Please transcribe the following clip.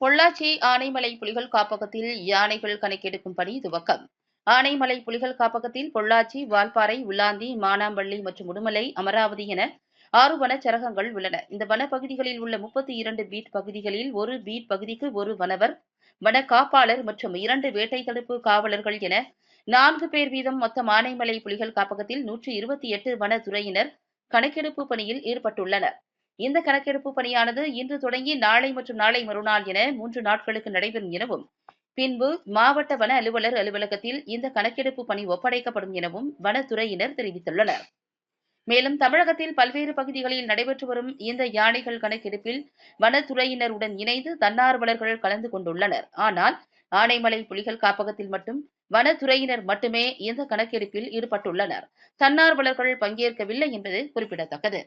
பொள்ளாச்சி ஆனைமலை புலிகள் காப்பகத்தில் யானைகள் கணக்கெடுக்கும் பணி துவக்கம். ஆனைமலை புலிகள் காப்பகத்தில் பொள்ளாச்சி வால்பாறை உள்ளாந்தி மானாம்பள்ளி மற்றும் உடுமலை அமராவதி என ஆறு வனச்சரகங்கள் உள்ளன. இந்த வனப்பகுதிகளில் உள்ள முப்பத்தி இரண்டு பீட் பகுதிகளில் ஒரு பீட் பகுதிக்கு ஒரு வனவர் வன காப்பாளர் மற்றும் இரண்டு வேட்டை தடுப்பு காவலர்கள் என நான்கு பேர் வீதம் மொத்தம் ஆனைமலை புலிகள் காப்பகத்தில் நூற்றி இருபத்தி எட்டு வனத்துறையினர் கணக்கெடுப்பு பணியில் ஈடுபட்டுள்ளனர். இந்த கணக்கெடுப்பு பணியானது இன்று தொடங்கி நாளை மற்றும் நாளை மறுநாள் என மூன்று நாட்களுக்கு நடைபெறும் எனவும் பின்பு மாவட்ட வன அலுவலர் அலுவலகத்தில் இந்த கணக்கெடுப்பு பணி ஒப்படைக்கப்படும் எனவும் வனத்துறையினர் தெரிவித்துள்ளனர். மேலும் தமிழகத்தில் பல்வேறு பகுதிகளில் நடைபெற்று வரும் இந்த யானைகள் கணக்கெடுப்பில் வனத்துறையினருடன் இணைந்து தன்னார்வலர்கள் கலந்து கொண்டுள்ளனர். ஆனால் ஆனைமலை புலிகள் காப்பகத்தில் மட்டும் வனத்துறையினர் மட்டுமே இந்த கணக்கெடுப்பில் ஈடுபட்டுள்ளனர். தன்னார்வலர்கள் பங்கேற்கவில்லை என்பது குறிப்பிடத்தக்கது.